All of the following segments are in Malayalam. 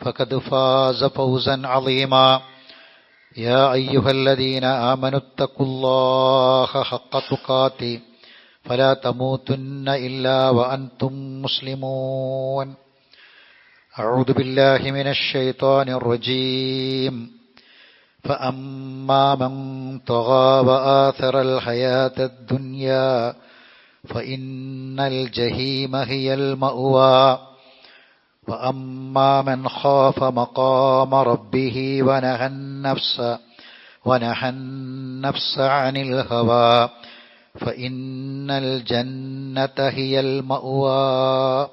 فقد فاز فوزا عظيما. يا أيها الذين آمنوا اتقوا الله حق تقاته. فلا تموتن إلا وأنتم مسلمون. أعوذ بالله من الشيطان الرجيم. فأما من طغى وآثر الحياة الدنيا فإن الجحيم هي المأوى. وأما من خاف مقام ربه ونهى النفس ونهى النفس عن الهوى فإن الجنة هي المأوى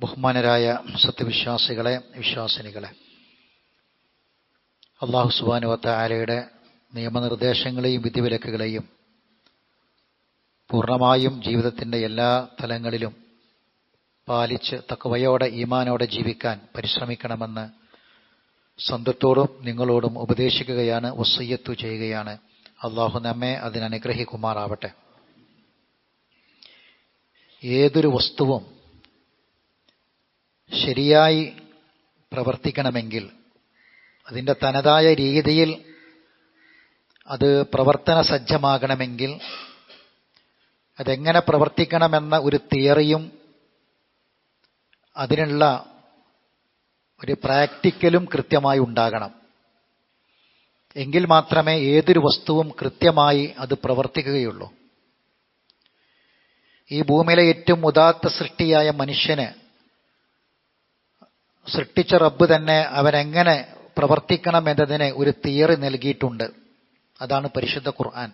ബഹുമാനരായ സത്യവിശ്വാസികളെ വിശ്വാസിനികളെ അള്ളാഹു സുബാനുവത്ത ആലയുടെ നിയമനിർദ്ദേശങ്ങളെയും വിധിവിലക്കുകളെയും പൂർണ്ണമായും ജീവിതത്തിൻ്റെ എല്ലാ തലങ്ങളിലും പാലിച്ച് തക്കവയോടെ ഈമാനോടെ ജീവിക്കാൻ പരിശ്രമിക്കണമെന്ന് സ്വന്തത്തോടും നിങ്ങളോടും ഉപദേശിക്കുകയാണ് വസയ്യത്തു ചെയ്യുകയാണ്. അള്ളാഹു നമ്മെ അതിനനുഗ്രഹിക്കുമാറാവട്ടെ ഏതൊരു വസ്തുവും ശരിയായി പ്രവർത്തിക്കണമെങ്കിൽ അതിന്റെ തനതായ രീതിയിൽ അത് പ്രവർത്തന സജ്ജമാകണമെങ്കിൽ അതെങ്ങനെ പ്രവർത്തിക്കണമെന്ന ഒരു തിയറിയും അതിനുള്ള ഒരു പ്രാക്ടിക്കലും കൃത്യമായി ഉണ്ടാകണം. എങ്കിൽ മാത്രമേ ഏതൊരു വസ്തുവും കൃത്യമായി അത് പ്രവർത്തിക്കുകയുള്ളൂ. ഈ ഭൂമിയിലെ ഏറ്റവും ഉദാത്ത സൃഷ്ടിയായ മനുഷ്യന് സൃഷ്ടിച്ച റബ്ബ് തന്നെ അവനെങ്ങനെ പ്രവർത്തിക്കണം എന്നതിന് ഒരു തിയറി നൽകിയിട്ടുണ്ട്. അതാണ് പരിശുദ്ധ ഖുർആൻ.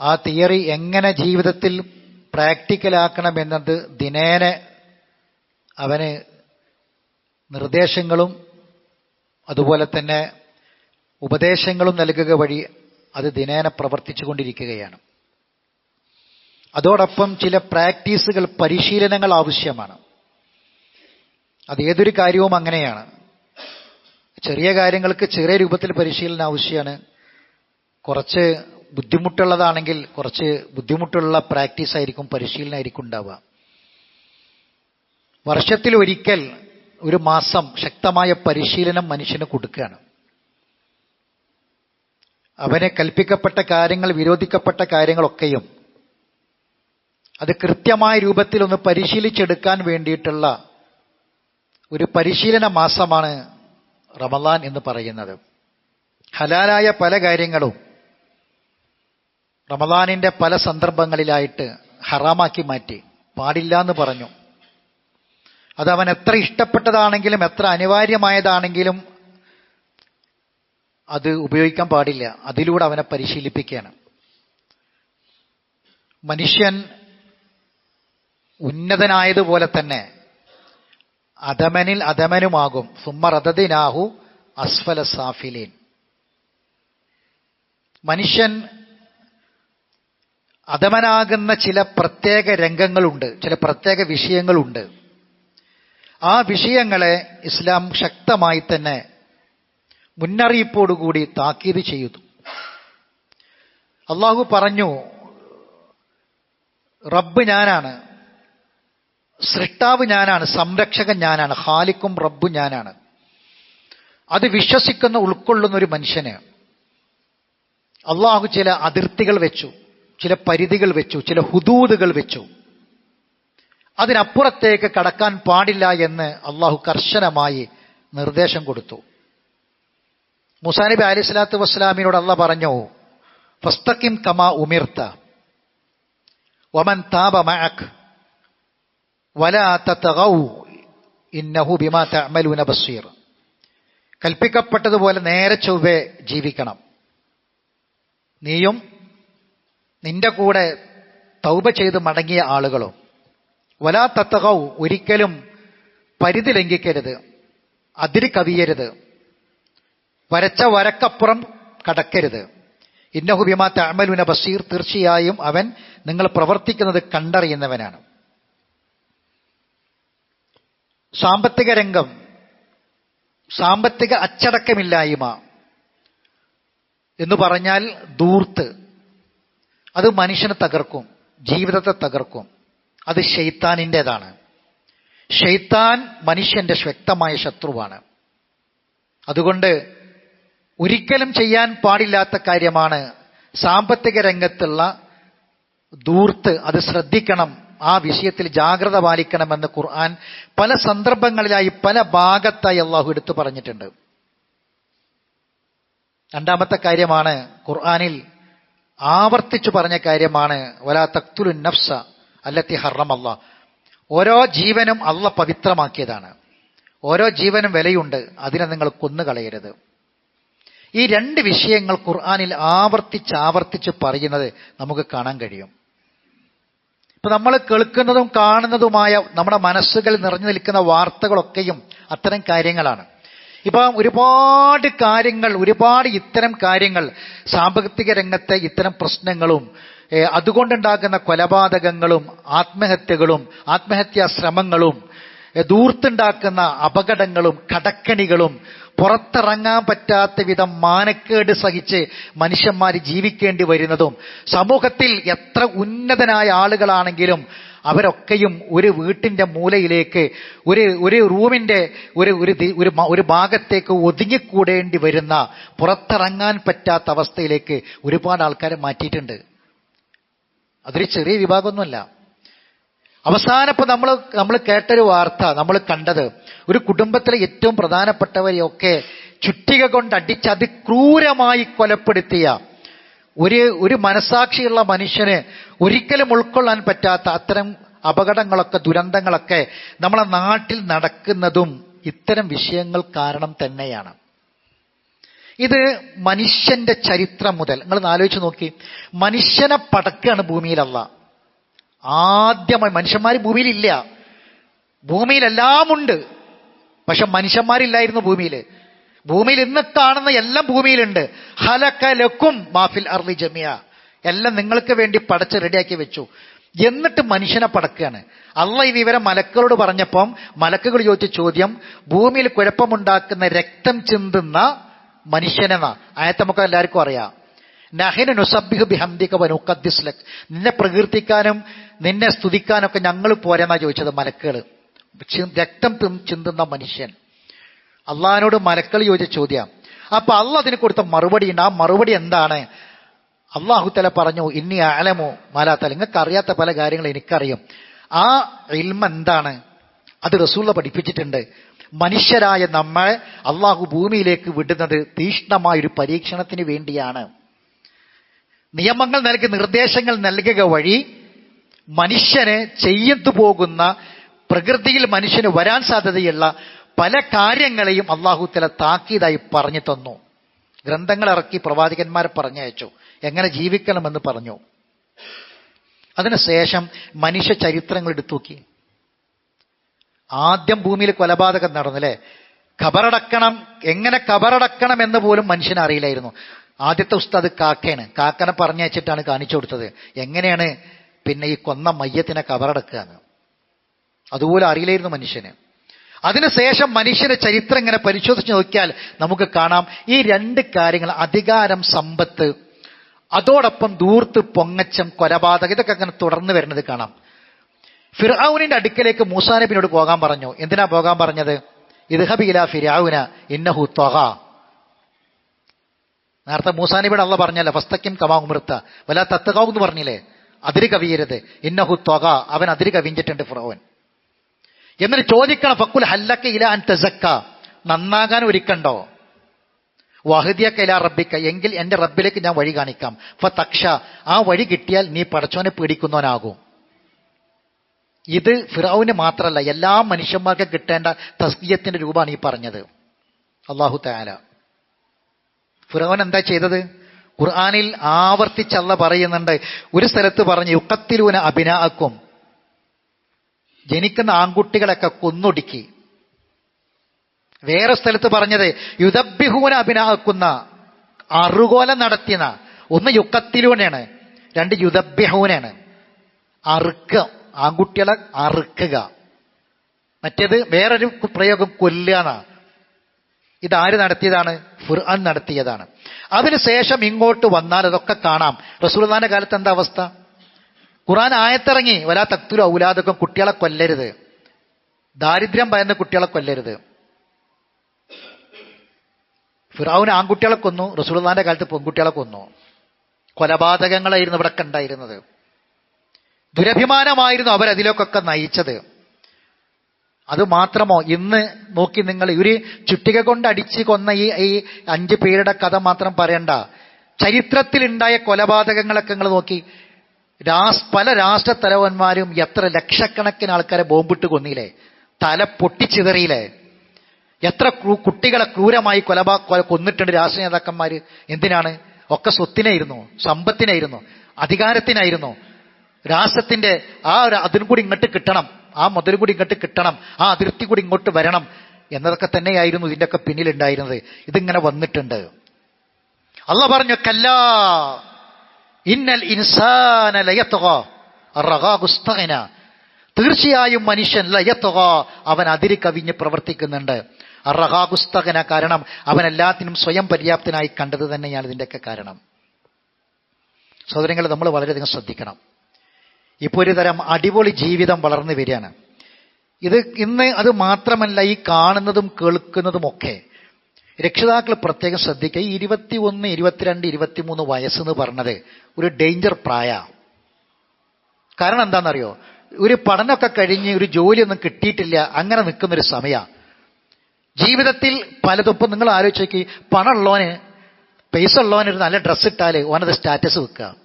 ആ തിയറി എങ്ങനെ ജീവിതത്തിൽ പ്രാക്ടിക്കലാക്കണം എന്നത് ദിനേന അവന് നിർദ്ദേശങ്ങളും അതുപോലെ തന്നെ ഉപദേശങ്ങളും നൽകുക വഴി അത് ദിനേന പ്രവർത്തിച്ചുകൊണ്ടിരിക്കുകയാണ്. അതോടൊപ്പം ചില പ്രാക്ടീസുകൾ പരിശീലനങ്ങൾ ആവശ്യമാണ്. അത് ഏതൊരു കാര്യവും അങ്ങനെയാണ്. ചെറിയ കാര്യങ്ങൾക്ക് ചെറിയ രൂപത്തിൽ പരിശീലനം ആവശ്യമാണ്. കുറച്ച് ബുദ്ധിമുട്ടുള്ളതാണെങ്കിൽ കുറച്ച് ബുദ്ധിമുട്ടുള്ള പ്രാക്ടീസ് ആയിരിക്കും പരിശീലനമായിരിക്കും ഉണ്ടാവുക. വർഷത്തിൽ ഒരിക്കൽ ഒരു മാസം ശക്തമായ പരിശീലനം മനുഷ്യന് കൊടുക്കുകയാണ്. അവനെ കൽപ്പിക്കപ്പെട്ട കാര്യങ്ങൾ വിരോധിക്കപ്പെട്ട കാര്യങ്ങളൊക്കെയും അത് കൃത്യമായ രൂപത്തിൽ ഒന്ന് പരിശീലിച്ചെടുക്കാൻ വേണ്ടിയിട്ടുള്ള ഒരു പരിശീലന മാസമാണ് റമദാൻ എന്ന് പറയുന്നത്. ഹലാലായ പല കാര്യങ്ങളും റമദാനിന്റെ പല സന്ദർഭങ്ങളിലായിട്ട് ഹറാമാക്കി മാറ്റി. പാടില്ല എന്ന് പറഞ്ഞു. അത് അവൻ എത്ര ഇഷ്ടപ്പെട്ടതാണെങ്കിലും എത്ര അനിവാര്യമായതാണെങ്കിലും അത് ഉപയോഗിക്കാൻ പാടില്ല. അതിലൂടെ അവനെ പരിശീലിപ്പിക്കുകയാണ്. മനുഷ്യൻ ഉന്നതനായതുപോലെ തന്നെ അധമനിൽ അധമനുമാകും സുമ്മറദതിനാഹു അസ്ഫല സാഫിലീൻ. മനുഷ്യൻ അധമനാകുന്ന ചില പ്രത്യേക രംഗങ്ങളുണ്ട് ചില പ്രത്യേക വിഷയങ്ങളുണ്ട്. ആ വിഷയങ്ങളെ ഇസ്ലാം ശക്തമായി തന്നെ മുന്നറിയിപ്പോടുകൂടി താക്കീത് ചെയ്യുന്നു. അള്ളാഹു പറഞ്ഞു റബ്ബ് ഞാനാണ് സൃഷ്ടാവ് ഞാനാണ് സംരക്ഷകൻ ഞാനാണ് ഹാലിക്കും റബ്ബ് ഞാനാണ്. അത് വിശ്വസിക്കുന്ന ഉൾക്കൊള്ളുന്ന ഒരു മനുഷ്യന് അള്ളാഹു ചില അതിർത്തികൾ വെച്ചു. ചില പരിധികൾ വെച്ചു ചില ഹുദൂദുകൾ വെച്ചു. അതിനപ്പുറത്തേക്ക് കടക്കാൻ പാടില്ല എന്ന് അള്ളാഹു കർശനമായി നിർദ്ദേശം കൊടുത്തു. മുസാനബി അലി സ്വലാത്തു വസ്സലാമിനോട് പറഞ്ഞു ഫസ്തക്കിം കമാ ഉമിർത്ത വമൻ താപ മഅക് വലാ തതഗൗ ഇന്നഹു ബിമാ തഅമലൂന കൽപ്പിക്കപ്പെട്ടതുപോലെ നേരെ ചൊവ്വെ ജീവിക്കണം. നീയും നിന്റെ കൂടെ തൗബ ചെയ്ത് മടങ്ങിയ ആളുകളോ? വലാ തത്തകൗ ഒരിക്കലും പരിധി ലംഘിക്കരുത്. അതിരി കവിയരുത്. വരച്ച വരക്കപ്പുറം കടക്കരുത്. ഇന്നഹുബിമാ തഅമലുന ബസീർ തീർച്ചയായും അവൻ നിങ്ങൾ പ്രവർത്തിക്കുന്നത് കണ്ടറിയുന്നവനാണ്. സാമ്പത്തിക രംഗം സാമ്പത്തിക അച്ചടക്കമില്ലായ്മ എന്ന് പറഞ്ഞാൽ ദൂർത്ത് അത് മനുഷ്യനെ തകർക്കും ജീവിതത്തെ തകർക്കും. അത് ഷെയ്ത്താനിന്റെതാണ് ഷെയ്ത്താൻ മനുഷ്യന്റെ ശക്തമായ ശത്രുവാണ്. അതുകൊണ്ട് ഒരിക്കലും ചെയ്യാൻ പാടില്ലാത്ത കാര്യമാണ് സാമ്പത്തിക രംഗത്തുള്ള ദൂർത്ത് അത് ശ്രദ്ധിക്കണം ആ വിഷയത്തിൽ ജാഗ്രത പാലിക്കണമെന്ന് ഖുർആൻ പല സന്ദർഭങ്ങളിലായി പല ഭാഗത്തായി അള്ളാഹു എടുത്തു പറഞ്ഞിട്ടുണ്ട്. രണ്ടാമത്തെ കാര്യമാണ് ഖുർആനിൽ ആവർത്തിച്ചു പറഞ്ഞ കാര്യമാണ് വലാ തക്തുലു നഫ്സ അല്ലത്തി ഹറം അല്ല ഓരോ ജീവനും അള്ള പവിത്രമാക്കിയതാണ്. ഓരോ ജീവനും വിലയുണ്ട് അതിനെ നിങ്ങൾ കൊന്നുകളയരുത്. ഈ രണ്ട് വിഷയങ്ങൾ ഖുർആാനിൽ ആവർത്തിച്ച് ആവർത്തിച്ച് പറയുന്നത് നമുക്ക് കാണാൻ കഴിയും. ഇപ്പൊ നമ്മൾ കേൾക്കുന്നതും കാണുന്നതുമായ നമ്മുടെ മനസ്സുകളിൽ നിറഞ്ഞു നിൽക്കുന്ന വാർത്തകളൊക്കെയും അത്തരം കാര്യങ്ങളാണ്. ഇപ്പൊ ഒരുപാട് കാര്യങ്ങൾ ഒരുപാട് ഇത്തരം കാര്യങ്ങൾ സാമ്പത്തിക രംഗത്തെ ഇത്തരം പ്രശ്നങ്ങളും അതുകൊണ്ടുണ്ടാകുന്ന കൊലപാതകങ്ങളും ആത്മഹത്യകളും ആത്മഹത്യാ ശ്രമങ്ങളും ദൂർത്തുണ്ടാക്കുന്ന അപകടങ്ങളും കടക്കണികളും പുറത്തിറങ്ങാൻ പറ്റാത്ത വിധം മാനക്കേട് സഹിച്ച് മനുഷ്യന്മാർ ജീവിക്കേണ്ടി വരുന്നതും സമൂഹത്തിൽ എത്ര ഉന്നതനായ ആളുകളാണെങ്കിലും അവരൊക്കെയും ഒരു വീട്ടിന്റെ മൂലയിലേക്ക് ഒരു ഒരു റൂമിന്റെ ഒരു ഒരു ഒരു ഭാഗത്തേക്ക് ഒതുങ്ങിക്കൂടേണ്ടി വരുന്ന പുറത്തിറങ്ങാൻ പറ്റാത്ത അവസ്ഥയിലേക്ക് ഒരുപാട് ആൾക്കാരെ മാറ്റിയിട്ടുണ്ട്. അതൊരു ചെറിയ വിഭാഗമൊന്നുമല്ല. അവസാനപ്പോൾ നമ്മൾ നമ്മൾ കേട്ടൊരു വാർത്ത നമ്മൾ കണ്ടത് ഒരു കുടുംബത്തിലെ ഏറ്റവും പ്രധാനപ്പെട്ടവരെയൊക്കെ ചുറ്റിക കൊണ്ട് അടിച്ച് അതിക്രൂരമായി കൊലപ്പെടുത്തിയ ഒരു ഒരു മനസാക്ഷിയുള്ള മനുഷ്യന് ഒരിക്കലും ഉൾക്കൊള്ളാൻ പറ്റാത്ത അത്തരം അപകടങ്ങളൊക്കെ ദുരന്തങ്ങളൊക്കെ നമ്മളെ നാട്ടിൽ നടക്കുന്നതും ഇത്തരം വിഷയങ്ങൾ കാരണം തന്നെയാണ്. ഇത് മനുഷ്യന്റെ ചരിത്രം മുതൽ നിങ്ങൾ ആലോചിച്ച് നോക്കി. മനുഷ്യനെ പടക്കാണ് ഭൂമിയിലല്ല ആദ്യമായി മനുഷ്യന്മാർ ഭൂമിയിലില്ല. ഭൂമിയിലെല്ലാമുണ്ട്. പക്ഷെ മനുഷ്യന്മാരില്ലായിരുന്നു ഭൂമിയിൽ ഭൂമിയിൽ ഇന്ന് കാണുന്ന എല്ലാം ഭൂമിയിലുണ്ട്. ഹലക്കലക്കും മാഫിൽ അർലി ജമിയ. എല്ലാം നിങ്ങൾക്ക് വേണ്ടി പടച്ച് റെഡിയാക്കി വെച്ചു. എന്നിട്ട് മനുഷ്യനെ പടക്കുകയാണ്. അള്ള ഈ വിവരം മലക്കുകളോട് പറഞ്ഞപ്പം മലക്കുകൾ ചോദിച്ച ചോദ്യം ഭൂമിയിൽ കുഴപ്പമുണ്ടാക്കുന്ന രക്തം ചിന്തുന്ന മനുഷ്യനെന്ന. ആയത്ത് നമുക്ക് എല്ലാവർക്കും അറിയാം. നഹിന നുസബിഹു ബിഹംദിക വനുക്കദ്ദിസ്ലക് നിന്നെ പ്രകീർത്തിക്കാനും നിന്നെ സ്തുതിക്കാനൊക്കെ ഞങ്ങൾ പോരെന്നാ ചോദിച്ചത് മലക്കുകൾ രക്തം ചിന്തുന്ന മനുഷ്യൻ. അള്ളഹാനോട് മലക്കൾ ചോദിച്ച ചോദ്യം. അപ്പൊ അള്ള അതിന് കൊടുത്ത മറുപടി ഉണ്ട്. ആ മറുപടി എന്താണ്? അള്ളാഹുത്തല പറഞ്ഞു ഇനി ആലമോ മാലാത്തല നിങ്ങൾക്ക് അറിയാത്ത പല കാര്യങ്ങളും എനിക്കറിയും. ആ ഇൽമ എന്താണ്? അത് റസൂള്ള പഠിപ്പിച്ചിട്ടുണ്ട്. മനുഷ്യരായ നമ്മൾ അള്ളാഹു ഭൂമിയിലേക്ക് വിടുന്നത് തീഷ്ണമായ ഒരു പരീക്ഷണത്തിന് വേണ്ടിയാണ്. നിയമങ്ങൾ നൽകി നിർദ്ദേശങ്ങൾ നൽകുക വഴി മനുഷ്യന് ചെയ്യത്തു പോകുന്ന പ്രകൃതിയിൽ മനുഷ്യന് വരാൻ സാധ്യതയുള്ള പല കാര്യങ്ങളെയും അള്ളാഹു തല താക്കീതായി പറഞ്ഞു തന്നു. ഗ്രന്ഥങ്ങൾ ഇറക്കി പ്രവാചകന്മാരെ പറഞ്ഞയച്ചു. എങ്ങനെ ജീവിക്കണമെന്ന് പറഞ്ഞു. അതിനുശേഷം മനുഷ്യ ചരിത്രങ്ങൾ എടുത്തുനോക്കി ആദ്യം ഭൂമിയിൽ കൊലപാതകം നടന്നല്ലേ? ഖബറടക്കണം. എങ്ങനെ ഖബറടക്കണം എന്ന് പോലും മനുഷ്യന് അറിയില്ലായിരുന്നു. ആദ്യത്തെ ഉസ്താദ് കാക്കയാണ്. കാക്കനെ പറഞ്ഞയച്ചിട്ടാണ് കാണിച്ചു കൊടുത്തത്. എങ്ങനെയാണ് പിന്നെ ഈ കൊന്ന മയ്യത്തിനെ കബറടക്കുക അതുപോലെ അറിയില്ലായിരുന്നു മനുഷ്യന്. അതിനുശേഷം മനുഷ്യന്റെ ചരിത്രം ഇങ്ങനെ പരിശോധിച്ച് നോക്കിയാൽ നമുക്ക് കാണാം ഈ രണ്ട് കാര്യങ്ങൾ അധികാരം സമ്പത്ത് അതോടൊപ്പം ദൂർത്ത് പൊങ്ങച്ചം കൊലപാതകം ഇതൊക്കെ അങ്ങനെ തുടർന്ന് വരുന്നത് കാണാം. ഫിർഔനിന്റെ അടുക്കലേക്ക് മൂസാനബിനോട് പോകാൻ പറഞ്ഞു. എന്തിനാ പോകാൻ പറഞ്ഞത്? ഇദ്ഹബില ഫിരാവുന ഇന്നഹു ത്വഹ. നേരത്തെ മൂസാനബിയുടെ അള്ള പറഞ്ഞല്ലോ ഫസ്തക്കിം കമാ ഉമൃത്ത വല തത്തകാവ് എന്ന് പറഞ്ഞില്ലേ? അതിര് കവിയരുത്. ഇന്നഹു ത്വഗ അവൻ അതിര് കവിഞ്ഞിട്ടുണ്ട് ഫിറോവൻ എന്നിട്ട് ചോദിക്കണം ഫക്കുൽ ഹല്ലക്ക ഇല അൻ തസക്ക. നന്നാകാൻ ഒരുക്കണ്ടോ? വഹദിയക്ക ഇല റബ്ബിക്ക. എങ്കിൽ എന്റെ റബ്ബിലേക്ക് ഞാൻ വഴി കാണിക്കാം. ഫ തക്ഷ ആ വഴി കിട്ടിയാൽ നീ പടച്ചോനെ പേടിക്കുന്നവനാകും ഇത് ഫിറാവിന് മാത്രമല്ല എല്ലാ മനുഷ്യന്മാർക്കും കിട്ടേണ്ട തസ്കീയത്തിന്റെ രൂപമാണ് ഈ പറഞ്ഞത്. അള്ളാഹു താല ഫിറോൻ എന്താ ചെയ്തത്? ഖുർആാനിൽ ആവർത്തിച്ചല്ല പറയുന്നുണ്ട്. ഒരു സ്ഥലത്ത് പറഞ്ഞു യുക്കത്തിലൂന അഭിനാക്കും ജനിക്കുന്ന ആൺകുട്ടികളൊക്കെ കൊന്നൊടുക്കി. വേറെ സ്ഥലത്ത് പറഞ്ഞത് യുദ്ധബിഹൂന അഭിനാക്കുന്ന അറുകോല നടത്തിയ ഒന്ന് യുക്കത്തിലൂടെയാണ് രണ്ട് യുദ്ധബിഹൂനാണ് അറുക്ക ആൺകുട്ടികളെ അറുക്കുക. മറ്റേത് വേറൊരു പ്രയോഗം കൊല്ലുക ഇതാര് നടത്തിയതാണ്? ഫുർആൻ നടത്തിയതാണ്. അതിനുശേഷം ഇങ്ങോട്ട് വന്നാൽ അതൊക്കെ കാണാം. റസൂൽദാന്റെ കാലത്ത് എന്താ അവസ്ഥ? ഖുറാൻ ആയത്തിറങ്ങി വലാ തക്തുല ഔലാദൊക്കെ കുട്ടികളെ കൊല്ലരുത്. ദാരിദ്ര്യം ഭയന്ന് കുട്ടികളെ കൊല്ലരുത്. ഫിറാവുന് ആൺകുട്ടികളെ കൊന്നു റസൂൽദാന്റെ കാലത്ത് പെൺകുട്ടികളെ കൊന്നു. കൊലപാതകങ്ങളായിരുന്നു ഇവിടെ കണ്ടായിരുന്നത്. ദുരഭിമാനമായിരുന്നു അവരതിലേക്കൊക്കെ നയിച്ചത്. അത് മാത്രമോ? ഇന്ന് നോക്കി നിങ്ങൾ ഒരു ചുറ്റിക കൊണ്ട് അടിച്ച് കൊന്ന ഈ ഈ അഞ്ച് പേരുടെ കഥ മാത്രം പറയണ്ട. ചരിത്രത്തിലുണ്ടായ കൊലപാതകങ്ങളൊക്കെ നിങ്ങൾ നോക്കി. പല രാഷ്ട്ര തലവന്മാരും എത്ര ലക്ഷക്കണക്കിന് ആൾക്കാരെ ബോംബിട്ട് കൊന്നില്ലേ? തല പൊട്ടിച്ചിതറിയില്ലേ? എത്ര കുട്ടികളെ ക്രൂരമായി കൊലപാ കൊന്നിട്ടുണ്ട് രാഷ്ട്രീയ നേതാക്കന്മാര്? എന്തിനാണ്? ഒക്കെ സ്വത്തിനായിരുന്നു സമ്പത്തിനായിരുന്നു അധികാരത്തിനായിരുന്നു. രാഷ്ട്രത്തിന്റെ ആ ഒരു അതിനും കൂടി ഇങ്ങോട്ട് കിട്ടണം ആ മുതൽ കൂടി ഇങ്ങോട്ട് കിട്ടണം ആ അതിർത്തി കൂടി ഇങ്ങോട്ട് വരണം എന്നതൊക്കെ തന്നെയായിരുന്നു ഇതിന്റെയൊക്കെ പിന്നിലുണ്ടായിരുന്നത്. ഇതിങ്ങനെ വന്നിട്ടുണ്ട്. അല്ല പറഞ്ഞു കല്ലാ ഇന്നൽ ഇൻസാന തീർച്ചയായും മനുഷ്യൻ ലയത്തുക അവൻ അതിരിക്കവിഞ്ഞ് പ്രവർത്തിക്കുന്നുണ്ട്. അറഹാകുസ്തകന കാരണം അവൻ എല്ലാത്തിനും സ്വയം പര്യാപ്തനായി കണ്ടത് തന്നെയാണ് ഇതിന്റെയൊക്കെ കാരണം. സഹോദരങ്ങൾ നമ്മൾ വളരെയധികം ശ്രദ്ധിക്കണം. ഇപ്പോൾ ഒരു തരം അടിപൊളി ജീവിതം വളർന്നു വരികയാണ്. ഇത് ഇന്ന് അത് മാത്രമല്ല ഈ കാണുന്നതും കേൾക്കുന്നതുമൊക്കെ. രക്ഷിതാക്കൾ പ്രത്യേകം ശ്രദ്ധിക്കുക ഈ ഇരുപത്തി ഒന്ന് ഇരുപത്തിരണ്ട് ഇരുപത്തിമൂന്ന് വയസ്സെന്ന് പറഞ്ഞത് ഒരു ഡേഞ്ചർ പ്രായ. കാരണം എന്താണെന്നറിയോ? ഒരു പഠനമൊക്കെ കഴിഞ്ഞ് ഒരു ജോലിയൊന്നും കിട്ടിയിട്ടില്ല അങ്ങനെ നിൽക്കുന്നൊരു സമയമാണ് ജീവിതത്തിൽ പലതൊപ്പം നിങ്ങൾ ആലോചിച്ച് നോക്കി പണമുള്ളവന് പൈസ ഉള്ളവന് ഒരു നല്ല ഡ്രസ്സ് ഇട്ടാൽ ഓനത് സ്റ്റാറ്റസ് വെക്കുക.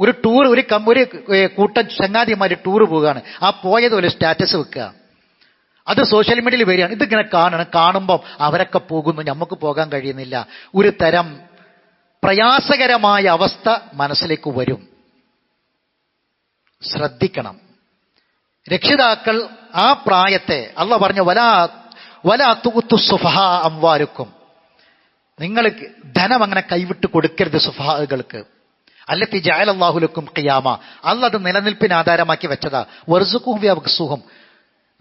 ഒരു ടൂർ ഒരു കം ഒരു കൂട്ടം ചങ്ങാതിമാര് ടൂർ പോവുകയാണ്. ആ പോയത് ഒരു സ്റ്റാറ്റസ് വെക്കുക. അത് സോഷ്യൽ മീഡിയയിൽ വരികയാണ്. ഇതിങ്ങനെ കാണണം കാണുമ്പോൾ അവരൊക്കെ പോകുന്നു നമുക്ക് പോകാൻ കഴിയുന്നില്ല. ഒരു തരം പ്രയാസകരമായ അവസ്ഥ മനസ്സിലേക്ക് വരും. ശ്രദ്ധിക്കണം. രക്ഷിതാക്കൾ ആ പ്രായത്തെ അള്ള പറഞ്ഞ വലാ വലാ തുകുത്തു സുഫഹ അംവാരുക്കും നിങ്ങൾ ധനം അങ്ങനെ കൈവിട്ട് കൊടുക്കരുത് സുഫഹകൾക്ക്. അല്ലത്തി ജായലല്ലാഹുലക്കും ഖിയാമ. അല്ലത് നിലനിൽപ്പിന് ആധാരമാക്കി വെച്ചതാ. വെറുസുഖും വ്യവസുഖം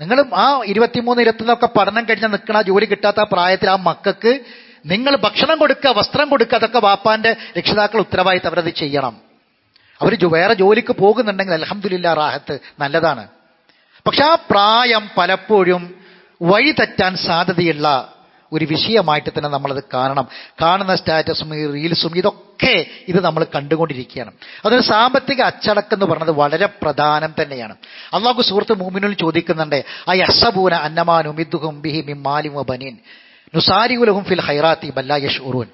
നിങ്ങൾ ആ ഇരുപത്തിമൂന്ന് ഇരുപത്തിനൊക്കെ പഠനം കഴിഞ്ഞ് നിൽക്കണ ജോലി കിട്ടാത്ത പ്രായത്തിൽ ആ മക്കൾക്ക് നിങ്ങൾ ഭക്ഷണം കൊടുക്കുക വസ്ത്രം കൊടുക്കുക അതൊക്കെ വാപ്പാന്റെ രക്ഷിതാക്കൾ ഉത്തരവാദിത്തം അവരത് ചെയ്യണം. അവർ വേറെ ജോലിക്ക് പോകുന്നുണ്ടെങ്കിൽ അലഹമില്ല റാഹത്ത് നല്ലതാണ്. പക്ഷെ ആ പ്രായം പലപ്പോഴും വഴി തെറ്റാൻ സാധ്യതയുള്ള ഒരു വിഷയമായിട്ട് തന്നെ നമ്മളത് കാണണം. കാണുന്ന സ്റ്റാറ്റസും ഈ റീൽസും ഇതൊക്കെ ഇത് നമ്മൾ കണ്ടുകൊണ്ടിരിക്കുകയാണ്. അതൊരു സാമ്പത്തിക അച്ചടക്കം എന്ന് പറയുന്നത് വളരെ പ്രധാനം തന്നെയാണ്. അള്ളാഹു സുഹൃത്ത് മൂമിനുൽ ചോദിക്കുന്നുണ്ട് ആ യസബൂന അന്നമാനുമിദ്ദുഹും ബിഹി മിമ്മാലിം ബനീൻ? നുസാരികുലഹും ഫിൽ ഹൈറാത്തി ബല്ലാ ഉറുവൻ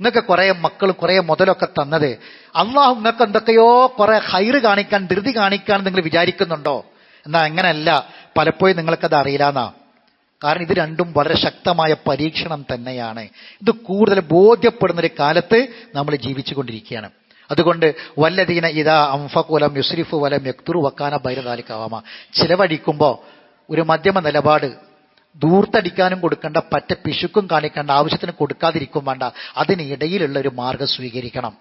നിങ്ങൾക്ക് കുറെ മക്കൾ കുറെ മുതലൊക്കെ തന്നത് അള്ളാഹു നിങ്ങൾക്ക് എന്തൊക്കെയോ കുറെ ഹൈറ് കാണിക്കാൻ ധൃതി കാണിക്കാൻ നിങ്ങൾ വിചാരിക്കുന്നുണ്ടോ? എന്നാൽ അങ്ങനെയല്ല പലപ്പോഴും നിങ്ങൾക്കത് അറിയില്ലാന്നാ. കാരണം ഇത് രണ്ടും വളരെ ശക്തമായ പരീക്ഷണം തന്നെയാണ്. ഇത് കൂടുതൽ ബോധ്യപ്പെടുന്ന ഒരു കാലത്ത് നമ്മൾ ജീവിച്ചുകൊണ്ടിരിക്കുകയാണ്. അതുകൊണ്ട് വല്ലതീന ഇതാ അംഫകുലം യുസ്രിഫു വലം യക്തുറു വക്കാന ബൈരതാലിക്കാവാമ ചിലവഴിക്കുമ്പോൾ ഒരു മധ്യമ നിലപാട് ദൂർത്തടിക്കാനും കൊടുക്കേണ്ട പറ്റ പിശുക്കും കാണിക്കേണ്ട ആവശ്യത്തിന് കൊടുക്കാതിരിക്കും വേണ്ട അതിനിടയിലുള്ള ഒരു മാർഗം സ്വീകരിക്കണം.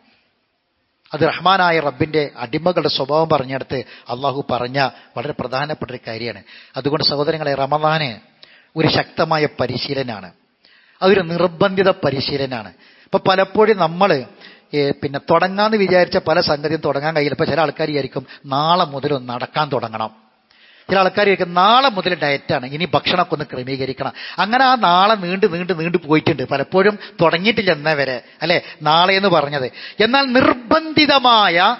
അത് റഹ്മാനായ റബ്ബിന്റെ അടിമകളുടെ സ്വഭാവം പറഞ്ഞെടുത്ത് അള്ളാഹു പറഞ്ഞ വളരെ പ്രധാനപ്പെട്ട ഒരു കാര്യമാണ്. അതുകൊണ്ട് സഹോദരങ്ങളെ റമദാന് ഒരു ശക്തമായ പരിശീലനമാണ് അതൊരു നിർബന്ധിത പരിശീലനമാണ് ഇപ്പൊ പലപ്പോഴും നമ്മൾ പിന്നെ തുടങ്ങാന്ന് വിചാരിച്ച പല സംഗതിയും തുടങ്ങാൻ കഴിയില്ല. ഇപ്പൊ ചില ആൾക്കാർ വിചാരിക്കും നാളെ മുതൽ ഒന്ന് നടക്കാൻ തുടങ്ങണം. ചില ആൾക്കാർ വിചാരിക്കും നാളെ മുതൽ ഡയറ്റാണ്. ഇനി ഭക്ഷണമൊക്കെ ഒന്ന് ക്രമീകരിക്കണം. അങ്ങനെ ആ നാളെ നീണ്ട് നീണ്ട് നീണ്ടു പോയിട്ടുണ്ട്. പലപ്പോഴും തുടങ്ങിയിട്ടില്ല എന്നേ വരെ. അല്ലെ? നാളെ എന്ന് പറഞ്ഞത്. എന്നാൽ നിർബന്ധിതമായ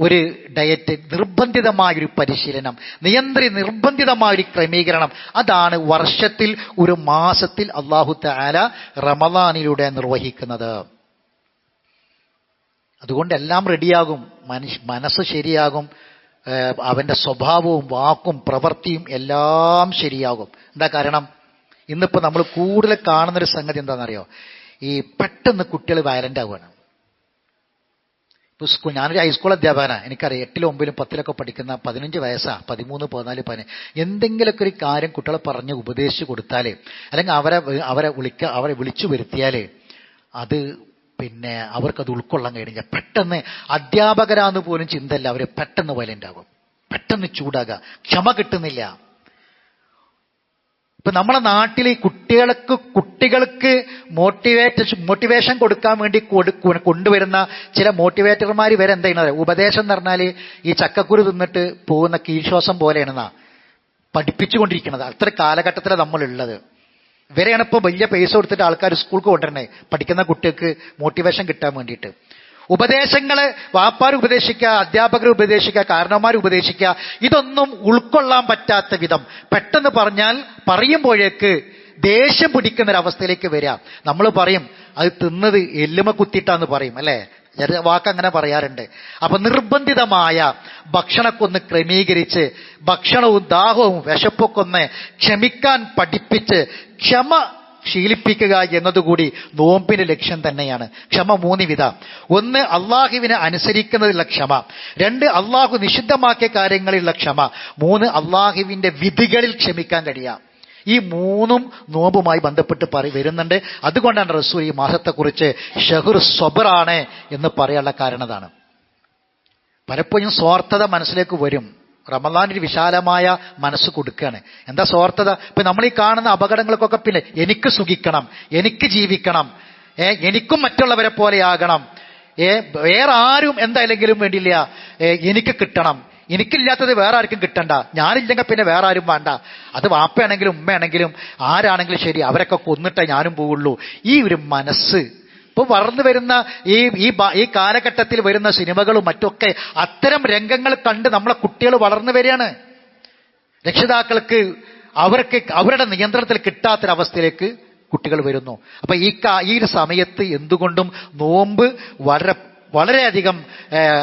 ഒരു ഡയറ്റ് നിർബന്ധിതമായൊരു പരിശീലനം നിയന്ത്രി നിർബന്ധിതമായ ഒരു ക്രമീകരണം. അതാണ് വർഷത്തിൽ ഒരു മാസത്തിൽ അള്ളാഹു താല റമദാനിലൂടെ നിർവഹിക്കുന്നത്. അതുകൊണ്ട് എല്ലാം റെഡിയാകും. മനുഷ്യ മനസ്സ് ശരിയാകും. അവന്റെ സ്വഭാവവും വാക്കും പ്രവൃത്തിയും എല്ലാം ശരിയാകും. എന്താ കാരണം? ഇന്നിപ്പോ നമ്മൾ കൂടുതൽ കാണുന്നൊരു സംഗതി എന്താണെന്നറിയോ? ഈ പെട്ടെന്ന് കുട്ടികൾ വയലന്റ് ആവുകയാണ്. ഇപ്പൊ സ്കൂൾ ഞാനൊരു ഹൈസ്കൂൾ അധ്യാപകനാണ് എനിക്കറിയാം. എട്ടിലും ഒമ്പതിലും പത്തിലൊക്കെ പഠിക്കുന്ന പതിനഞ്ച് വയസ്സാ. പതിമൂന്ന് പതിനാല് പതിന് എന്തെങ്കിലുമൊക്കെ ഒരു കാര്യം കുട്ടികളെ പറഞ്ഞ് ഉപദേശിച്ചു കൊടുത്താൽ അല്ലെങ്കിൽ അവരെ അവരെ വിളിക്ക അവരെ വിളിച്ചു വരുത്തിയാൽ അത് പിന്നെ അവർക്കത് ഉൾക്കൊള്ളാൻ കഴിഞ്ഞ പെട്ടെന്ന് അധ്യാപകരാന്ന് പോലും ചിന്തല്ല അവർ പെട്ടെന്ന് വയലുണ്ടാകും പെട്ടെന്ന് ചൂടാകുക. ക്ഷമ കിട്ടുന്നില്ല. ഇപ്പൊ നമ്മുടെ നാട്ടിൽ കുട്ടികൾക്ക് കുട്ടികൾക്ക് മോട്ടിവേറ്റ് മോട്ടിവേഷൻ കൊടുക്കാൻ വേണ്ടി കൊണ്ടുവരുന്ന ചില മോട്ടിവേറ്റർമാർ വരെ എന്താ ചെയ്യുന്നത്? ഉപദേശം എന്ന് പറഞ്ഞാൽ ഈ ചക്കക്കുരു തിന്നിട്ട് പോകുന്ന കീഴ്ശ്വാസം പോലെയാണ് പഠിപ്പിച്ചുകൊണ്ടിരിക്കുന്നത്. അത്ര കാലഘട്ടത്തിലാണ് നമ്മളുള്ളത്. ഇവരെയാണ് ഇപ്പോൾ വലിയ പൈസ കൊടുത്തിട്ട് ആൾക്കാർ സ്കൂൾക്ക് കൊണ്ടുവരണേ പഠിക്കുന്ന കുട്ടികൾക്ക് മോട്ടിവേഷൻ കിട്ടാൻ വേണ്ടിയിട്ട്. ഉപദേശങ്ങൾ വാപ്പാർ ഉപദേശിക്കുക അധ്യാപകർ ഉപദേശിക്കുക കാരണവന്മാർ ഉപദേശിക്കുക ഇതൊന്നും ഉൾക്കൊള്ളാൻ പറ്റാത്ത വിധം പെട്ടെന്ന് പറഞ്ഞാൽ പറയുമ്പോഴേക്ക് ദേഷ്യം പിടിക്കുന്ന ഒരു അവസ്ഥയിലേക്ക് വരിക. നമ്മൾ പറയും അത് തിന്നത് എല്ലുമ കുത്തിയിട്ടാന്ന് പറയും അല്ലേ? ചെറിയ വാക്ക് അങ്ങനെ പറയാറുണ്ട്. അപ്പൊ നിർബന്ധിതമായ ഭക്ഷണമൊക്കെ ഒന്ന് ക്രമീകരിച്ച് ഭക്ഷണവും ദാഹവും വിശപ്പൊക്കെ ഒന്ന് ക്ഷമിക്കാൻ പഠിപ്പിച്ച് ക്ഷമ ശീലിപ്പിക്കുക എന്നതുകൂടി നോമ്പിന്റെ ലക്ഷ്യം തന്നെയാണ്. ക്ഷമ മൂന്ന് വിധ. ഒന്ന് അള്ളാഹുവിനെ അനുസരിക്കുന്നതിലുള്ള ക്ഷമ. രണ്ട് അള്ളാഹു നിഷിദ്ധമാക്കിയ കാര്യങ്ങളിലുള്ള ക്ഷമ. മൂന്ന് അള്ളാഹുവിന്റെ വിധികളിൽ ക്ഷമിക്കാൻ കഴിയാം ഈ മൂന്നും നോമ്പുമായി ബന്ധപ്പെട്ട് പറ വരുന്നുണ്ട്. അതുകൊണ്ടാണ് റസൂൽ ഈ മാസത്തെക്കുറിച്ച് ഷഹുർ സ്വബറാണ് എന്ന് പറയാനുള്ള കാരണതാണ് പലപ്പോഴും സ്വാർത്ഥത മനസ്സിലേക്ക് വരും. റമദാനിൽ വിശാലമായ മനസ്സ് കൊടുക്കുകയാണ്. എന്താ സ്വാർത്ഥത? ഇപ്പൊ നമ്മൾ ഈ കാണുന്ന അപകടങ്ങൾക്കൊക്കെ പിന്നെ എനിക്ക് സുഖിക്കണം എനിക്ക് ജീവിക്കണം ഏ എനിക്കും മറ്റുള്ളവരെ പോലെയാകണം ഏ വേറെ ആരും എന്തായാലെങ്കിലും വേണ്ടിയില്ല എനിക്ക് കിട്ടണം എനിക്കില്ലാത്തത് വേറെ ആർക്കും കിട്ടണ്ട ഞാനില്ലെങ്കിൽ പിന്നെ വേറെ ആരും വേണ്ട. അത് വാപ്പയാണെങ്കിലും ഉമ്മയാണെങ്കിലും ആരാണെങ്കിലും ശരി അവരൊക്കെ കൊന്നിട്ടേ ഞാനും പോവുള്ളൂ. ഈ ഒരു മനസ്സ് ഇപ്പൊ വളർന്നു വരുന്ന ഈ ഈ ഈ കാലഘട്ടത്തിൽ വരുന്ന സിനിമകളും മറ്റൊക്കെ അത്തരം രംഗങ്ങൾ കണ്ട് നമ്മളെ കുട്ടികൾ വളർന്നു വരികയാണ്. രക്ഷിതാക്കൾക്ക് അവർക്ക് അവരുടെ നിയന്ത്രണത്തിൽ കിട്ടാത്തൊരവസ്ഥയിലേക്ക് കുട്ടികൾ വരുന്നു. അപ്പൊ ഈ ഈ ഒരു സമയത്ത് എന്തുകൊണ്ടും നോമ്പ് വളരെ വളരെയധികം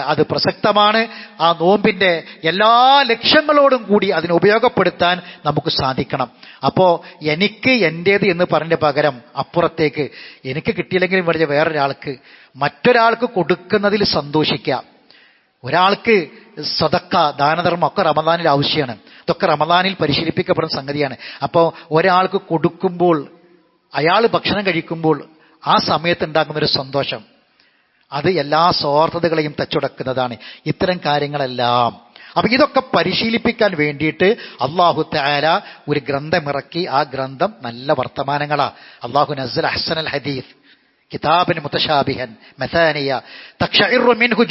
അത് പ്രസക്തമാണ്. ആ നോമ്പിന്റെ എല്ലാ ലക്ഷ്യങ്ങളോടും കൂടി അതിനെ ഉപയോഗപ്പെടുത്താൻ നമുക്ക് സാധിക്കണം. അപ്പോ എനിക്ക് എന്റേത് എന്ന് പറഞ്ഞ പകരം അപ്പുറത്തേക്ക് എനിക്ക് കിട്ടിയില്ലെങ്കിലും പറഞ്ഞ വേറൊരാൾക്ക് മറ്റൊരാൾക്ക് കൊടുക്കുന്നതിൽ സന്തോഷിക്കാം ഒരാൾക്ക് സ്വതക്ക ദാനധർമ്മം ഒക്കെ റമദാനിൽ ആവശ്യമാണ്. ഇതൊക്കെ റമദാനിൽ പരിശീലിപ്പിക്കപ്പെടുന്ന സംഗതിയാണ്. അപ്പോൾ ഒരാൾക്ക് കൊടുക്കുമ്പോൾ അയാൾ ഭക്ഷണം കഴിക്കുമ്പോൾ ആ സമയത്ത് ഉണ്ടാകുന്ന ഒരു സന്തോഷം. അത് എല്ലാ സ്വാർത്ഥതകളെയും തച്ചുടക്കുന്നതാണ്. ഇത്തരം കാര്യങ്ങളെല്ലാം. അപ്പൊ ഇതൊക്കെ പരിശീലിപ്പിക്കാൻ വേണ്ടിയിട്ട് അള്ളാഹു താല ഒരു ഗ്രന്ഥമിറക്കി. ആ ഗ്രന്ഥം നല്ല വർത്തമാനങ്ങളാ. അള്ളാഹു നസൽ അഹ്സൻ അൽ ഹദീഫ് കിതാബിന് മുത്തശാബിഹൻ മെഥാനിയ തക്ഷഇറു മിൻഹു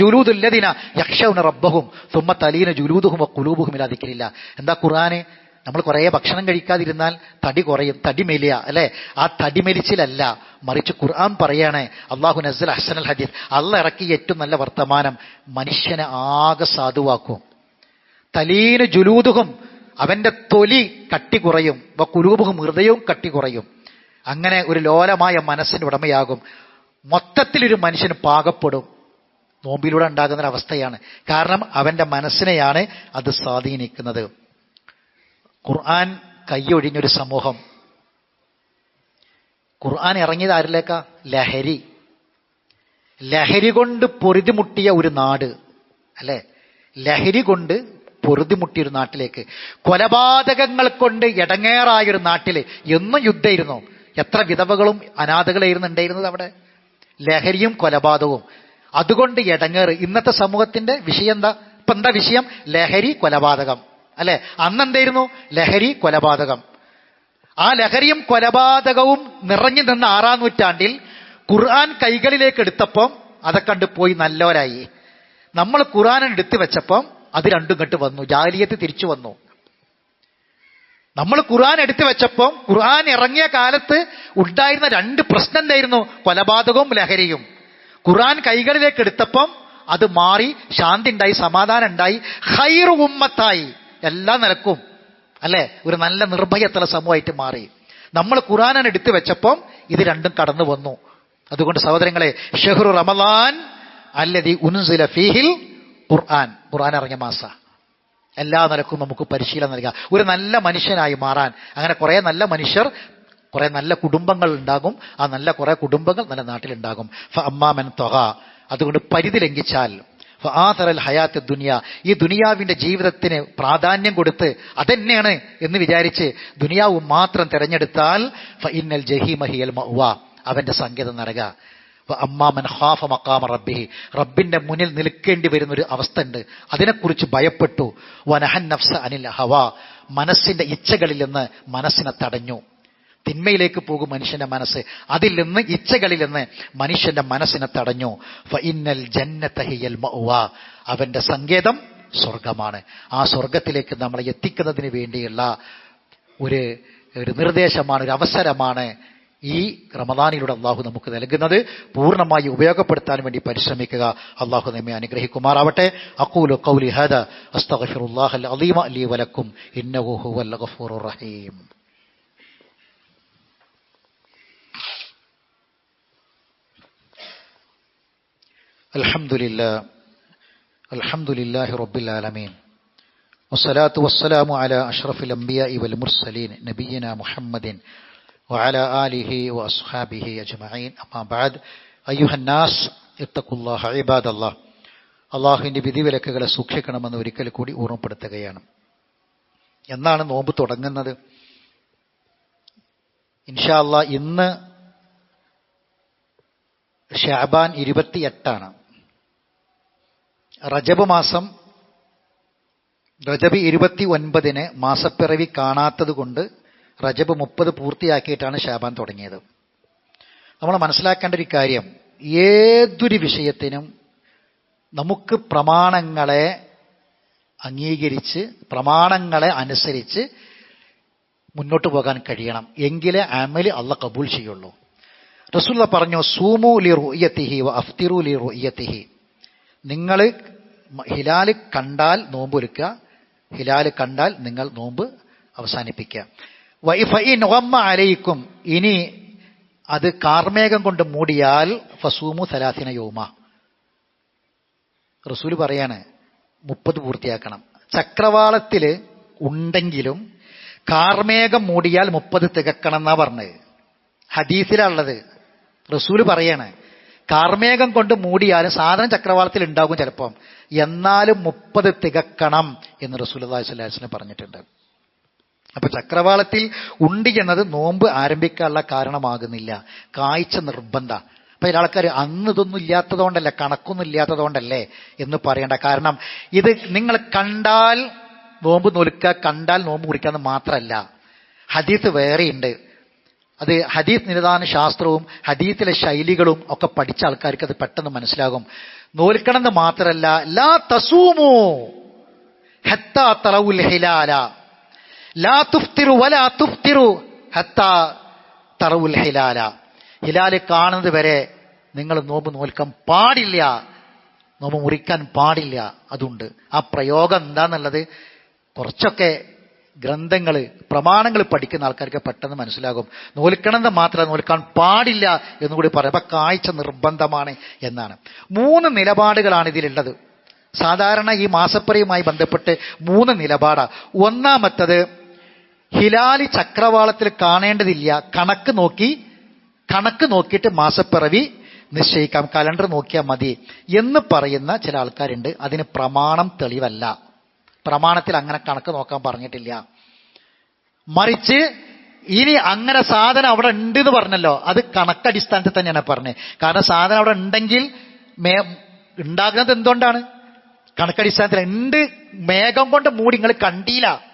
യക്ഷൗന റബ്ബഹും. സുമ്മ തലീന ജുലൂദുഹും കുലൂബുഹും ഇല്ലാതിക്കില്ല എന്താ ഖുർആന്? നമ്മൾ കുറേ ഭക്ഷണം കഴിക്കാതിരുന്നാൽ തടി കുറയും തടി മെലിയ അല്ലെ? ആ തടി മെലിച്ചിലല്ല. മറിച്ച് ഖുർആൻ പറയാണ് അള്ളാഹു നസൽ അഹ്സൻ അൽ ഹദീസ്. അള്ള ഇറക്കി ഏറ്റവും നല്ല വർത്തമാനം മനുഷ്യനെ ആകെ സാധുവാക്കും. തലീന് ജുലൂതുഹും അവന്റെ തൊലി കട്ടി കുറയും കുരൂപുഹും ഹൃദയവും കട്ടി കുറയും. അങ്ങനെ ഒരു ലോലമായ മനസ്സിന് ഉടമയാകും. മൊത്തത്തിലൊരു മനുഷ്യന് പാകപ്പെടും. നോമ്പിലൂടെ ഉണ്ടാകുന്ന അവസ്ഥയാണ്. കാരണം അവന്റെ മനസ്സിനെയാണ് അത് സ്വാധീനിക്കുന്നത്. ഖുർആൻ കൈയൊഴിഞ്ഞൊരു സമൂഹം. ഖുർആൻ ഇറങ്ങിയത് ആരിലേക്ക? ലഹരി. ലഹരി കൊണ്ട് പൊറുതിമുട്ടിയ ഒരു നാട്. അല്ലെ? ലഹരി കൊണ്ട് പൊറുതിമുട്ടിയൊരു നാട്ടിലേക്ക്. കൊലപാതകങ്ങൾ കൊണ്ട് ഇടങ്ങേറായൊരു നാട്ടിൽ എന്നും യുദ്ധമായിരുന്നു. എത്ര വിധവകളും അനാഥകളായിരുന്നു ഉണ്ടായിരുന്നത് അവിടെ? ലഹരിയും കൊലപാതകവും. അതുകൊണ്ട് ഇടങ്ങേറ് ഇന്നത്തെ സമൂഹത്തിന്റെ വിഷയം എന്താ? ഇപ്പൊ എന്താ വിഷയം? ലഹരി കൊലപാതകം. അല്ലെ? അന്നെന്തായിരുന്നു? ലഹരി കൊലപാതകം. ആ ലഹരിയും കൊലപാതകവും നിറഞ്ഞു നിന്ന ആറാം നൂറ്റാണ്ടിൽ ഖുർആൻ കൈകളിലേക്ക് എടുത്തപ്പം അതൊക്കെ കണ്ട് പോയി നല്ലവരായി. നമ്മൾ ഖുർആൻ എടുത്തു വെച്ചപ്പം അത് രണ്ടും കെട്ട് വന്നു. ജാലിയത്ത് തിരിച്ചു വന്നു. നമ്മൾ ഖുർആൻ എടുത്തു വെച്ചപ്പം ഖുർആൻ ഇറങ്ങിയ കാലത്ത് ഉണ്ടായിരുന്ന രണ്ട് പ്രശ്നം എന്തായിരുന്നു? കൊലപാതകവും ലഹരിയും. ഖുർആൻ കൈകളിലേക്ക് എടുത്തപ്പം അത് മാറി ശാന്തി ഉണ്ടായി സമാധാനം ഉണ്ടായി ഹൈറു ഉമ്മത്തായി. എല്ലാ നിലക്കും അല്ലെ? ഒരു നല്ല നിർഭയത്തുള്ള സമൂഹമായിട്ട് മാറി. നമ്മൾ ഖുറാനാണ് എടുത്തു വെച്ചപ്പം ഇത് രണ്ടും കടന്നു വന്നു. അതുകൊണ്ട് സഹോദരങ്ങളെ ഷെഹ്റു റമദാൻ അല്ലതി ഉൻസില ഫീഹിൽ ഖുർആൻ. ഖുർആൻ ഇറങ്ങിയ മാസ. എല്ലാ നിലക്കും നമുക്ക് പരിശീലനം നൽകുക ഒരു നല്ല മനുഷ്യനായി മാറാൻ. അങ്ങനെ കുറെ നല്ല മനുഷ്യർ കുറെ നല്ല കുടുംബങ്ങൾ ഉണ്ടാകും. ആ നല്ല കുറെ കുടുംബങ്ങൾ നല്ല നാട്ടിലുണ്ടാകും. അമ്മാമൻ തൊഹ അതുകൊണ്ട് പരിധി ലംഘിച്ചാൽ ആതറൽ ഹയാത്ത് ദുനിയ. ഈ ദുനിയാവിന്റെ ജീവിതത്തിന് പ്രാധാന്യം കൊടുത്ത് അതെന്നെയാണ് എന്ന് വിചാരിച്ച് ദുനിയാവ് മാത്രം തിരഞ്ഞെടുത്താൽ ഇന്നൽ ജഹീമഹിയൽ അവന്റെ സംഗീതം നരക. അമ്മാമൻ ഹാഫ മക്കാമ റബ്ബിഹി റബ്ബിന്റെ മുന്നിൽ നിൽക്കേണ്ടി വരുന്ന ഒരു അവസ്ഥ ഉണ്ട്. അതിനെക്കുറിച്ച് ഭയപ്പെട്ടു. വനഹൻ നഫ്സ അനിൽ ഹവ മനസ്സിന്റെ ഇച്ഛകളിൽ നിന്ന് മനസ്സിനെ തടഞ്ഞു. തിന്മയിലേക്ക് പോകും മനുഷ്യന്റെ മനസ്സ്. അതിൽ നിന്ന് ഇച്ഛകളിൽ നിന്ന് മനുഷ്യന്റെ മനസ്സിനെ തടഞ്ഞു. ഫഇന്നൽ ജന്നത്തഹിയൽ അവന്റെ സങ്കേതം സ്വർഗമാണ് ആ സ്വർഗത്തിലേക്ക് നമ്മളെ എത്തിക്കുന്നതിന് വേണ്ടിയുള്ള ഒരു ഒരു നിർദ്ദേശമാണ് ഒരു അവസരമാണ് ഈ റമദാനിലൂടെ അള്ളാഹു നമുക്ക് നൽകുന്നത്. പൂർണമായി ഉപയോഗപ്പെടുത്താൻ വേണ്ടി പരിശ്രമിക്കുക. അള്ളാഹു നമ്മെ അനുഗ്രഹിക്കുമാറാവട്ടെ. അക്കൂലു കൗലി ഹദ. അലീമ അലി വലക്കും. ഇന്നഹു ഹുവൽ റഹീം. الحمد لله الحمد لله رب العالمين والصلاة والسلام على أشرف الأنبياء والمرسلين نبينا محمد وعلى آله وأصحابه أجمعين أما بعد أيها الناس اتقوا الله عباد الله അള്ളാഹുവിന്റെ വിധിവിലക്കുകളെ സൂക്ഷിക്കണമെന്ന് ഒരിക്കൽ കൂടി ഓർമ്മപ്പെടുത്തുകയാണ് എന്നാണ് നോമ്പ് തുടങ്ങുന്നത് ഇൻഷാ അള്ളാ ഇന്ന് ഷാബാൻ ഇരുപത്തിയെട്ടാണ് റജബ് മാസം റജബ് ഇരുപത്തി ഒൻപതിന് മാസപ്പിറവി കാണാത്തത് കൊണ്ട് റജബ് മുപ്പത് പൂർത്തിയാക്കിയിട്ടാണ് ഷാബാൻ തുടങ്ങിയത്. നമ്മൾ മനസ്സിലാക്കേണ്ട ഒരു കാര്യം ഏതൊരു വിഷയത്തിനും നമുക്ക് പ്രമാണങ്ങളെ അംഗീകരിച്ച് പ്രമാണങ്ങളെ അനുസരിച്ച് മുന്നോട്ട് പോകാൻ കഴിയണം. എങ്കിലേ അമൽ അള്ള കബൂൽ ചെയ്യുള്ളൂ. റസൂല്ല പറഞ്ഞു സൂമു ലി ഇയത്തിഹി അഫ്തിറു ലി ഇയത്തിഹി നിങ്ങൾ ഹിലാൽ കണ്ടാൽ നോമ്പ് ഒരുക്കുക ഹിലാൽ കണ്ടാൽ നിങ്ങൾ നോമ്പ് അവസാനിപ്പിക്കുക. വൈഫൈൻ ഒമ്മ അലയിക്കും ഇനി അത് കാർമേഘം കൊണ്ട് മൂടിയാൽ ഫസൂമു സലാസിന യോമ. റസൂൽ പറയാണ് മുപ്പത് പൂർത്തിയാക്കണം. ചക്രവാളത്തിൽ ഉണ്ടെങ്കിലും കാർമേഘം മൂടിയാൽ മുപ്പത് തികക്കണം എന്നാ പറഞ്ഞത് ഹദീസിലുള്ളത് റസൂൽ പറയാണ് കാർമേഘം കൊണ്ട് മൂടിയാലും സാധനം ചക്രവാളത്തിൽ ഉണ്ടാകും ചിലപ്പം. എന്നാലും മുപ്പത് തികക്കണം എന്ന് റസൂൽ അള്ളാഹിസ്വല്ലാസ്ലം പറഞ്ഞിട്ടുണ്ട്. അപ്പൊ ചക്രവാളത്തിൽ ഉണ്ടി എന്നത് നോമ്പ് ആരംഭിക്കാനുള്ള കാരണമാകുന്നില്ല. കാഴ്ച നിർബന്ധ. അപ്പൊ ചില ആൾക്കാർ അന്ന് ഇതൊന്നും ഇല്ലാത്തതുകൊണ്ടല്ല കണക്കൊന്നും ഇല്ലാത്തതുകൊണ്ടല്ലേ എന്ന് പറയണ്ട. കാരണം ഇത് നിങ്ങൾ കണ്ടാൽ നോമ്പ് നൊലുക്ക കണ്ടാൽ നോമ്പ് കുറിക്കാന്ന് മാത്രമല്ല. ഹദീത്ത് വേറെയുണ്ട്. അത് ഹദീസ് നിരദാന ശാസ്ത്രവും ഹദീത്തിലെ ശൈലികളും ഒക്കെ പഠിച്ച ആൾക്കാർക്ക് അത് പെട്ടെന്ന് മനസ്സിലാകും. നോൽക്കണമെന്ന് മാത്രമല്ല ലാ തസൂമോ ഹത്താ ഹിലാല. ലാ തുഫ്തിറു വലാ തുഫ്തിറു ഹത്താ ഹിലാല. ഹിലാൽ കാണുന്നത് വരെ നിങ്ങൾ നോമ്പ് നോൽക്കാൻ പാടില്ല. നോമ്പ് മുറിക്കാൻ പാടില്ല. അതുണ്ട്. ആ പ്രയോഗം എന്താന്നുള്ളത് കുറച്ചൊക്കെ ഗ്രന്ഥങ്ങൾ പ്രമാണങ്ങൾ പഠിക്കുന്ന ആൾക്കാർക്ക് പെട്ടെന്ന് മനസ്സിലാകും. നോൽക്കണമെന്ന് മാത്രമേ നോൽക്കാൻ പാടില്ല എന്നുകൂടി പറയാം. അപ്പൊ കാഴ്ച നിർബന്ധമാണ് എന്നാണ്. മൂന്ന് നിലപാടുകളാണ് ഇതിലുള്ളത്. സാധാരണ ഈ മാസപ്പറയുമായി ബന്ധപ്പെട്ട് മൂന്ന് നിലപാടാണ് ഒന്നാമത്തത് ഹിലാലി ചക്രവാളത്തിൽ കാണേണ്ടതില്ല. കണക്ക് നോക്കി കണക്ക് നോക്കിയിട്ട് മാസപ്പിറവി നിശ്ചയിക്കാം. കലണ്ടർ നോക്കിയാൽ മതി എന്ന് പറയുന്ന ചില ആൾക്കാരുണ്ട്. അതിന് പ്രമാണം തെളിവല്ല. പ്രമാണത്തിൽ അങ്ങനെ കണക്ക് നോക്കാൻ പറഞ്ഞിട്ടില്ല. മറിച്ച് ഇനി അങ്ങനെ സാധനം അവിടെ ഉണ്ട് എന്ന് പറഞ്ഞല്ലോ. അത് കണക്കടിസ്ഥാനത്തിൽ തന്നെയാണ് പറഞ്ഞത്. കാരണം സാധനം അവിടെ ഉണ്ടെങ്കിൽ മേ ഉണ്ടാകുന്നത് എന്തുകൊണ്ടാണ്? കണക്കടിസ്ഥാനത്തിൽ ഉണ്ട്. മേഘം കൊണ്ട് മൂടി നിങ്ങൾ കണ്ടില്ല.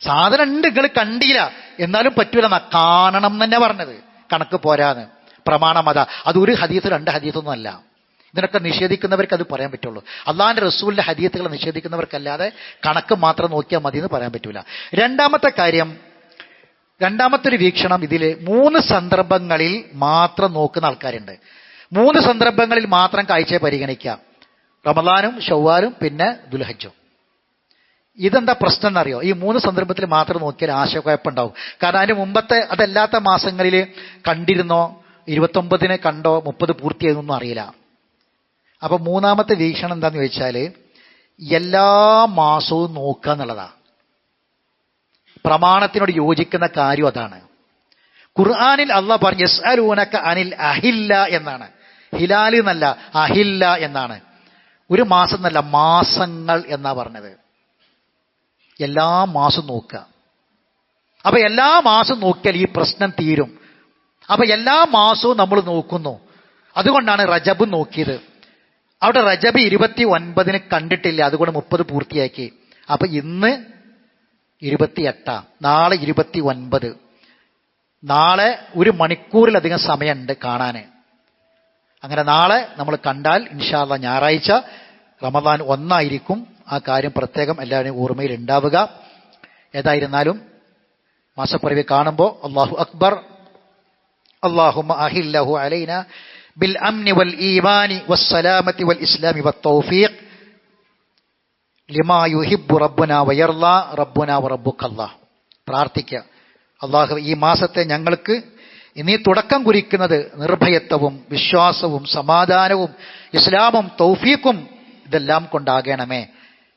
സാധനം ഉണ്ട് നിങ്ങൾ കണ്ടില്ല. എന്നാലും പറ്റൂല കാണണം എന്നെ പറഞ്ഞത്. കണക്ക് പോരാന്ന്. പ്രമാണമത അത് ഒരു ഹദീസ് രണ്ട് ഹദീസൊന്നും അല്ല. ഇതിനൊക്കെ നിഷേധിക്കുന്നവർക്ക് അത് പറയാൻ പറ്റുള്ളൂ. അള്ളാഹിന്റെ റസൂലിന്റെ ഹരിയത്തുകൾ നിഷേധിക്കുന്നവർക്കല്ലാതെ കണക്ക് മാത്രം നോക്കിയാൽ മതി എന്ന് പറയാൻ പറ്റൂല. രണ്ടാമത്തെ കാര്യം രണ്ടാമത്തെ ഒരു വീക്ഷണം ഇതിൽ മൂന്ന് സന്ദർഭങ്ങളിൽ മാത്രം നോക്കുന്ന ആൾക്കാരുണ്ട്. മൂന്ന് സന്ദർഭങ്ങളിൽ മാത്രം കാഴ്ചയെ പരിഗണിക്കാം. റമദാനും ഷവ്വാലും പിന്നെ ദുൽഹജ്ജും. ഇതെന്താ പ്രശ്നം എന്നറിയോ? ഈ മൂന്ന് സന്ദർഭത്തിൽ മാത്രം നോക്കിയാൽ ആശയക്കുഴപ്പമുണ്ടാവും. കാരണം അതിന് മുമ്പത്തെ അതല്ലാത്ത മാസങ്ങളിൽ കണ്ടിരുന്നോ? ഇരുപത്തൊമ്പതിനെ കണ്ടോ? മുപ്പത് പൂർത്തിയായതൊന്നും അറിയില്ല. അപ്പൊ മൂന്നാമത്തെ വീക്ഷണം എന്താന്ന് ചോദിച്ചാൽ എല്ലാ മാസവും നോക്കുക എന്നുള്ളതാ. പ്രമാണത്തിനോട് യോജിക്കുന്ന കാര്യം അതാണ്. ഖുർആാനിൽ അള്ളാഹ് പറഞ്ഞു യസ് അലൂനക്ക അനിൽ അഹില്ല എന്നാണ്. ഹിലാലി എന്നല്ല അഹില്ല എന്നാണ്. ഒരു മാസം എന്നല്ല മാസങ്ങൾ എന്നാ പറഞ്ഞത്. എല്ലാ മാസവും നോക്കുക. അപ്പൊ എല്ലാ മാസവും നോക്കിയാൽ ഈ പ്രശ്നം തീരും. അപ്പൊ എല്ലാ മാസവും നമ്മൾ നോക്കുന്നു. അതുകൊണ്ടാണ് റജബ് നോക്കിയത്. അവിടെ റജബി ഇരുപത്തി ഒൻപതിന് കണ്ടിട്ടില്ല. അതുകൊണ്ട് മുപ്പത് പൂർത്തിയാക്കി. അപ്പൊ ഇന്ന് ഇരുപത്തിയെട്ടാം. നാളെ ഇരുപത്തി ഒൻപത് നാളെ ഒരു മണിക്കൂറിലധികം സമയമുണ്ട് കാണാൻ അങ്ങനെ നാളെ നമ്മൾ കണ്ടാൽ ഇൻഷാല്ല ഞായറാഴ്ച റമദാൻ ഒന്നായിരിക്കും. ആ കാര്യം പ്രത്യേകം എല്ലാവരുടെയും ഓർമ്മയിൽ ഉണ്ടാവുക. ഏതായിരുന്നാലും മാസപ്പിറവി കാണുമ്പോൾ അള്ളാഹു അക്ബർ അള്ളാഹു അഹില്ലഹു അലൈന ബിൽ അംനി വൽ ഈമാനി വസ്സലാമത്തി വൽ ഇസ്ലാമി വത്തൗഫീഖ് ലിമാ ربنا وربك الله റബ്ബുന റബ്ബുക്കല്ല പ്രാർത്ഥിക്കുക അള്ളാഹു ഈ മാസത്തെ ഞങ്ങൾക്ക് ഇനി തുടക്കം കുറിക്കുന്നത് നിർഭയത്വവും വിശ്വാസവും സമാധാനവും ഇസ്ലാമും തൗഫീഖും ഇതെല്ലാം കൊണ്ടാകണമേ.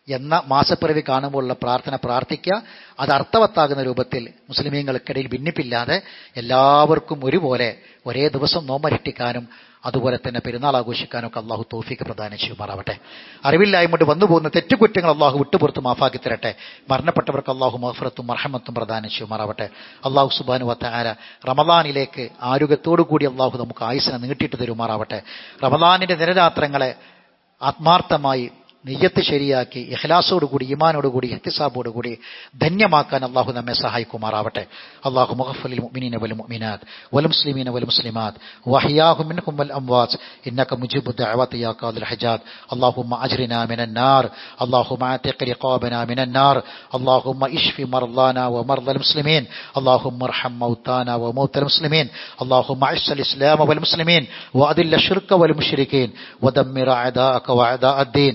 എന്ന മാസപ്പിറവി കാണുമ്പോഴുള്ള പ്രാർത്ഥന പ്രാർത്ഥിക്കുക. അത് അർത്ഥവത്താകുന്ന രൂപത്തിൽ മുസ്ലിമീങ്ങൾക്കിടയിൽ ഭിന്നിപ്പില്ലാതെ എല്ലാവർക്കും ഒരുപോലെ ഒരേ ദിവസം നോമരട്ടിക്കാനും അതുപോലെ തന്നെ പെരുന്നാൾ ആഘോഷിക്കാനും ഒക്കെ അള്ളാഹു തോഫിക്ക് പ്രദാനം ചെയ്യുമാറാവട്ടെ. അറിവില്ലായ്മ വന്നു പോകുന്ന തെറ്റുകുറ്റങ്ങൾ അള്ളാഹു വിട്ടുപുറത്ത് മാഫാക്കി തരട്ടെ. മരണപ്പെട്ടവർക്ക് അള്ളാഹു മഹഫറത്തും മർഹമത്തും പ്രദാനം ചെയ്യുമാറാവട്ടെ. അള്ളാഹു സുബാനു വത്താര റമദാനിലേക്ക് ആരോഗ്യത്തോടു കൂടി അള്ളാഹു നമുക്ക് ആയുസിനെ നീട്ടിയിട്ട് തരുമാറാവട്ടെ. റമദാനിന്റെ നിരരാത്രങ്ങളെ ആത്മാർത്ഥമായി നെയ്യത്ത് ശരിയാക്കി ഇഖ്ലാസോടുകൂടി ഈമാനോടുകൂടി ഇഹ്തിസാബോടുകൂടി ധന്യമാക്കാൻ അള്ളാഹു നമ്മെ സഹായിക്കുമാറാവട്ടെ അള്ളാഹു മുഹഫലിൽ മുഅ്മിനീന വൽ മുഅ്മിനാത്ത് വൽ മുസ്ലിമീന വൽ മുസ്ലിമാത്ത് വഹിയാഹു മിൻഹും വൽ അംവാത്ത് ഇന്നക മുജീബു ദഅവാതി യാ ഖാദിൽ ഹജാത് اللهم أجرنا من النار اللهم اعتق رقابنا من النار اللهم اشف مرضانا ومرضى المسلمين اللهم ارحم موتانا وموتى المسلمين اللهم اعز الإسلام والمسلمين وأذل الشرك والمشركين ودمر أعداءك وأعداء الدين